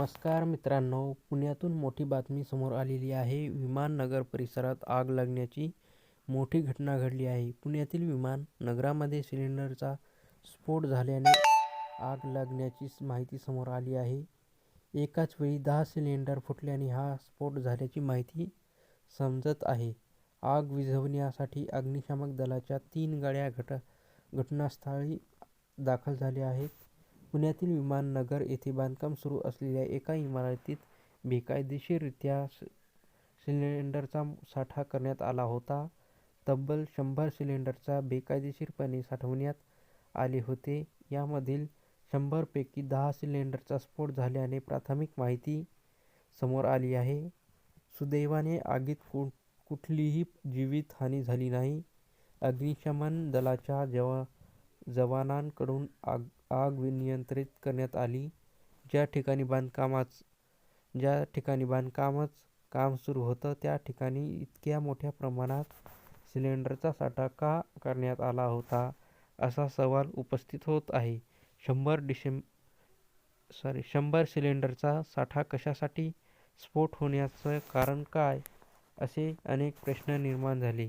नमस्कार मित्रांनो पुण्यातून मोठी बातमी समोर आलेली आहे. विमान नगर परिसरात आग लागण्याची मोठी घटना घडली आहे. पुण्यातील विमान नगरामध्ये सिलेंडरचा स्फोट झाल्याने आग लागण्याची माहिती समोर आली आहे. एकाच वेळी दहा सिलेंडर फुटल्याने हा स्फोट झाल्याची माहिती समजत आहे. आग विझवण्यासाठी अग्निशामक दलाच्या तीन गाड्या घट घटनास्थळी दाखल झाल्या आहेत. पुण्यातील विमाननगर येथे बांधकाम सुरू असलेल्या एका इमारतीत बेकायदेशीररित्या सिलेंडरचा साठा करण्यात आला होता. तब्बल शंभर सिलेंडरचा बेकायदेशीरपणे साठवण्यात आले होते. यामधील शंभरपैकी दहा सिलेंडरचा स्फोट झाल्याने प्राथमिक माहिती समोर आली आहे. सुदैवाने आगीत कु कुठलीही जीवितहानी झाली नाही. अग्निशमन दलाच्या जेव्हा जवानांकडून आग आग नियंत्रित करण्यात आली. ज्या ठिकाणी बांधकामाच ज्या ठिकाणी बांधकामच काम सुरू होतं त्या ठिकाणी इतक्या मोठ्या प्रमाणात सिलेंडरचा साठा का करण्यात आला होता असा सवाल उपस्थित होत आहे. शंभर डिसेंब सॉरी शंभर सिलेंडरचा साठा कशासाठी स्फोट होण्याचं कारण काय असे अनेक प्रश्न निर्माण झाले.